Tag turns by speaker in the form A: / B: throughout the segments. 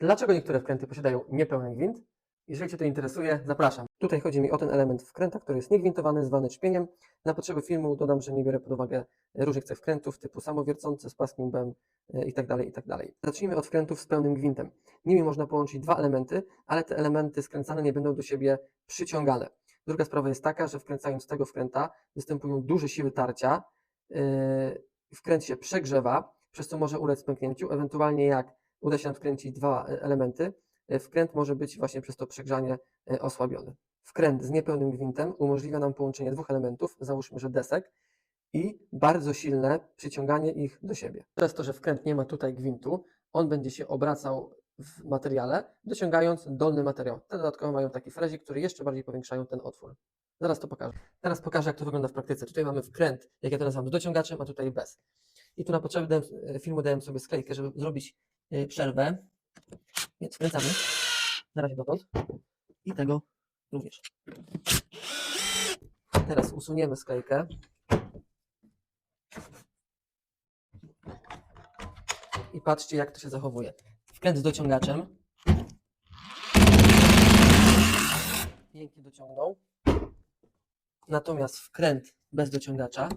A: Dlaczego niektóre wkręty posiadają niepełny gwint? Jeżeli Cię to interesuje, zapraszam. Tutaj chodzi mi o ten element wkręta, który jest niegwintowany, zwany czpieniem. Na potrzeby filmu dodam, że nie biorę pod uwagę różnych cech wkrętów typu samowiercący z płaskim łbem e, itd., itd. Zacznijmy od wkrętów z pełnym gwintem. Nimi można połączyć dwa elementy, ale te elementy skręcane nie będą do siebie przyciągane. Druga sprawa jest taka, że wkręcając tego wkręta występują duże siły tarcia, yy, wkręt się przegrzewa, przez co może ulec pęknięciu, ewentualnie jak uda się odkręcić dwa e, elementy, e, wkręt może być właśnie przez to przegrzanie e, osłabiony. Wkręt z niepełnym gwintem umożliwia nam połączenie dwóch elementów, załóżmy, że desek, i bardzo silne przyciąganie ich do siebie. Przez to, że wkręt nie ma tutaj gwintu, on będzie się obracał w materiale, dociągając dolny materiał. Te dodatkowo mają taki frezik, który jeszcze bardziej powiększają ten otwór. Zaraz to pokażę. Teraz pokażę, jak to wygląda w praktyce. Tutaj mamy wkręt, jak ja to nazywam, z dociągaczem, a tutaj bez. I tu na potrzeby filmu dałem sobie sklejkę, żeby zrobić przerwę. Więc wkręcamy. Na razie dotąd. I tego również. Teraz usuniemy sklejkę. I patrzcie, jak to się zachowuje. Wkręt z dociągaczem. Pięknie dociągnął. Natomiast wkręt bez dociągacza,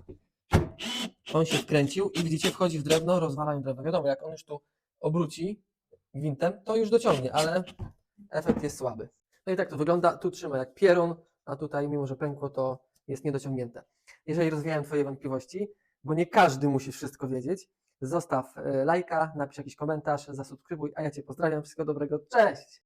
A: on się wkręcił i widzicie, wchodzi w drewno, rozwalają drewno. Wiadomo, jak on już tu obróci gwintem, to już dociągnie, ale efekt jest słaby. No i tak to wygląda. Tu trzyma jak pierun, a tutaj, mimo że pękło, to jest niedociągnięte. Jeżeli rozwijałem Twoje wątpliwości, bo nie każdy musi wszystko wiedzieć, zostaw e, lajka, napisz jakiś komentarz, zasubskrybuj, a ja Cię pozdrawiam. Wszystkiego dobrego. Cześć!